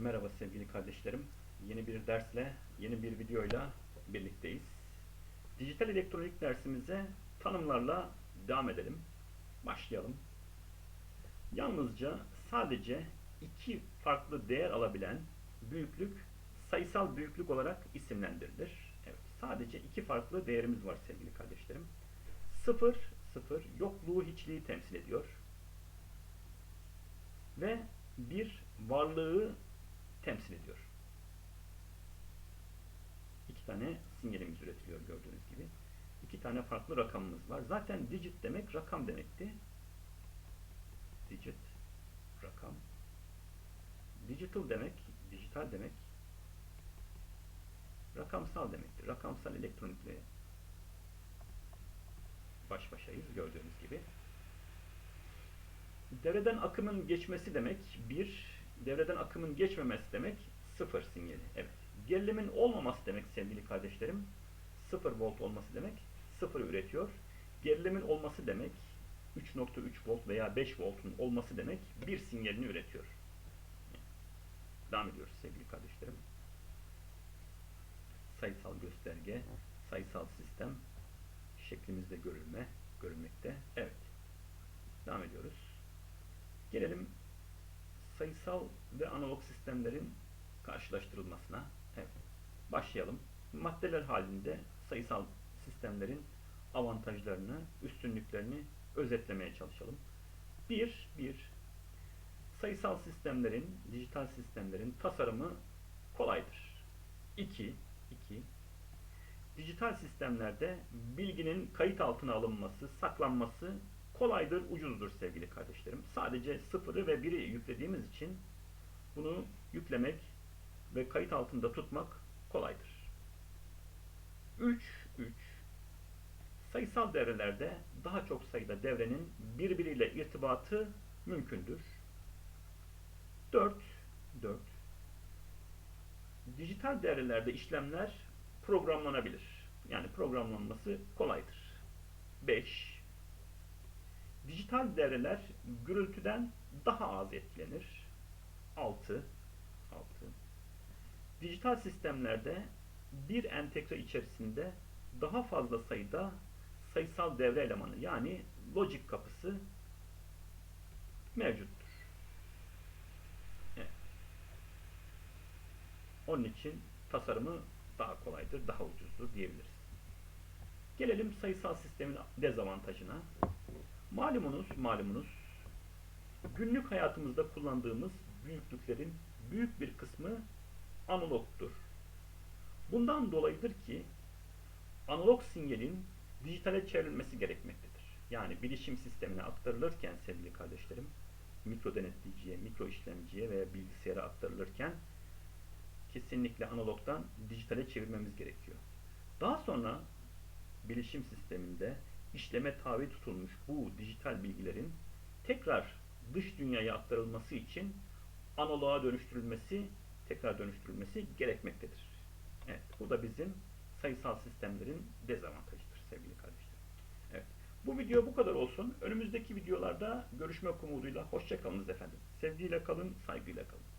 Merhaba sevgili kardeşlerim. Yeni bir dersle, yeni bir videoyla birlikteyiz. Dijital elektronik dersimize tanımlarla devam edelim. Başlayalım. Yalnızca sadece iki farklı değer alabilen büyüklük sayısal büyüklük olarak isimlendirilir. Evet, sadece iki farklı değerimiz var sevgili kardeşlerim. Sıfır, sıfır yokluğu hiçliği temsil ediyor. Ve bir varlığı temsil ediyor. İki tane sinyalimiz üretiliyor gördüğünüz gibi. İki tane farklı rakamımız var. Zaten digit demek rakam demekti. Digit, rakam. Digital demek, dijital demek. Rakamsal demektir. Rakamsal elektronikle baş başayız gördüğünüz gibi. Devreden akımın geçmesi demek bir, devreden akımın geçmemesi demek sıfır sinyali. Evet. Gerilimin olmaması demek sevgili kardeşlerim. Sıfır volt olması demek sıfır üretiyor. Gerilimin olması demek 3.3 volt veya 5 voltun olması demek bir sinyalini üretiyor. Devam ediyoruz sevgili kardeşlerim. Sayısal gösterge, sayısal sistem şeklimizde görülme, görülmekte. Evet. Devam ediyoruz. Gelelim sayısal ve analog sistemlerin karşılaştırılmasına. Evet. Başlayalım. Maddeler halinde sayısal sistemlerin avantajlarını, üstünlüklerini özetlemeye çalışalım. Bir, bir sayısal sistemlerin, dijital sistemlerin tasarımı kolaydır. İki, iki dijital sistemlerde bilginin kayıt altına alınması, saklanması kolaydır, ucuzdur sevgili kardeşlerim. Sadece sıfırı ve biri yüklediğimiz için bunu yüklemek ve kayıt altında tutmak kolaydır. 3, 3 sayısal devrelerde daha çok sayıda devrenin birbiriyle irtibatı mümkündür. 4, 4 dijital devrelerde işlemler programlanabilir. Yani programlanması kolaydır. 5 Dijital devreler gürültüden daha az etkilenir. 6 6 Dijital sistemlerde bir entegre içerisinde daha fazla sayıda sayısal devre elemanı yani logic kapısı mevcuttur. Evet. Onun için tasarımı daha kolaydır, daha ucuzdur diyebiliriz. Gelelim sayısal sistemin dezavantajına. Malumunuz, malumunuz günlük hayatımızda kullandığımız büyüklüklerin büyük bir kısmı analogtur. Bundan dolayıdır ki analog sinyalin dijitale çevrilmesi gerekmektedir. Yani bilişim sistemine aktarılırken sevgili kardeşlerim, mikro denetleyiciye, mikro işlemciye veya bilgisayara aktarılırken kesinlikle analogdan dijitale çevirmemiz gerekiyor. Daha sonra bilişim sisteminde işleme tabi tutulmuş bu dijital bilgilerin tekrar dış dünyaya aktarılması için analoğa dönüştürülmesi, tekrar dönüştürülmesi gerekmektedir. Evet, bu da bizim sayısal sistemlerin dezavantajıdır sevgili kardeşlerim. Evet, bu video bu kadar olsun. Önümüzdeki videolarda görüşmek umuduyla hoşçakalınız efendim. Sevgiyle kalın, saygıyla kalın.